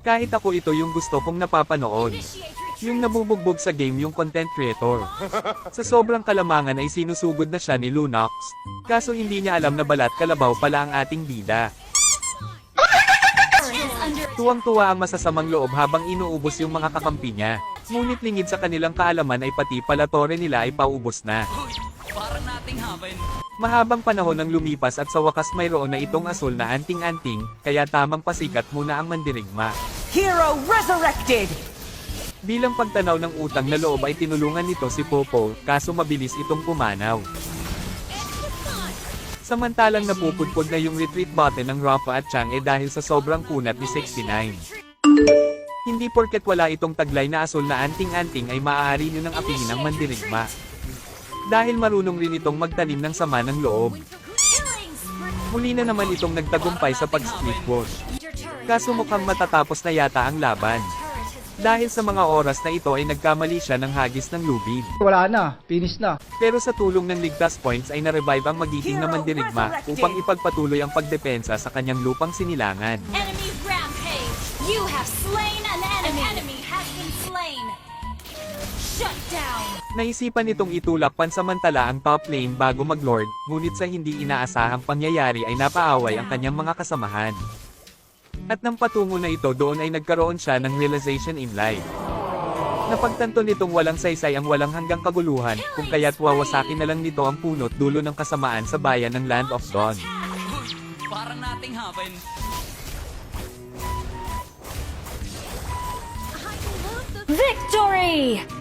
Kahit ako ito yung gusto kong napapanood. Yung nabubugbog sa game yung content creator. Sa sobrang kalamangan ay sinusugod na siya ni Lunox. Kaso hindi niya alam na balat kalabaw pala ang ating bida. Tuwang-tuwa ang masasamang loob habang inuubos yung mga kakampi niya. Ngunit lingid sa kanilang kaalaman ay pati pala tore nila ay paubos na. Parang nating happen. Mahabang panahon ang lumipas at sa wakas mayroon na itong asul na anting-anting, kaya tamang pasikat muna ang mandirigma. Hero resurrected! Bilang pagtanaw ng utang na loob ay tinulungan nito si Popo, kaso mabilis itong pumanaw. Samantalang napupudpod na yung retreat button ng Rafa at Chang eh dahil sa sobrang kunat ni 69. Hindi porket wala itong taglay na asul na anting-anting ay maaari nyo ng apihin ang mandirigma. Dahil marunong rin itong magtanim ng sama ng loob. Muli na naman itong nagtagumpay sa pag-split wash. Kaso mukhang matatapos na yata ang laban. Dahil sa mga oras na ito ay nagkamali siya ng hagis ng lubid. Wala na, finish na. Pero sa tulong ng ligtas points ay na-revive ang magiging na mandirigma upang ipagpatuloy ang pagdepensa sa kanyang lupang sinilangan. Enemy rampage! You have slain an enemy! An enemy has been slain! Shut down! Naisipan nitong itulak pansamantala ang top lane bago mag-lord, ngunit sa hindi inaasahang pangyayari ay napaaway ang kanyang mga kasamahan. At nang patungo na ito doon ay nagkaroon siya ng realization in life. Napagtanto nitong walang saysay ang walang hanggang kaguluhan, kung kaya't wawasakin na lang nito ang punot dulo ng kasamaan sa bayan ng Land of Dawn. Parang nating happen. Victory!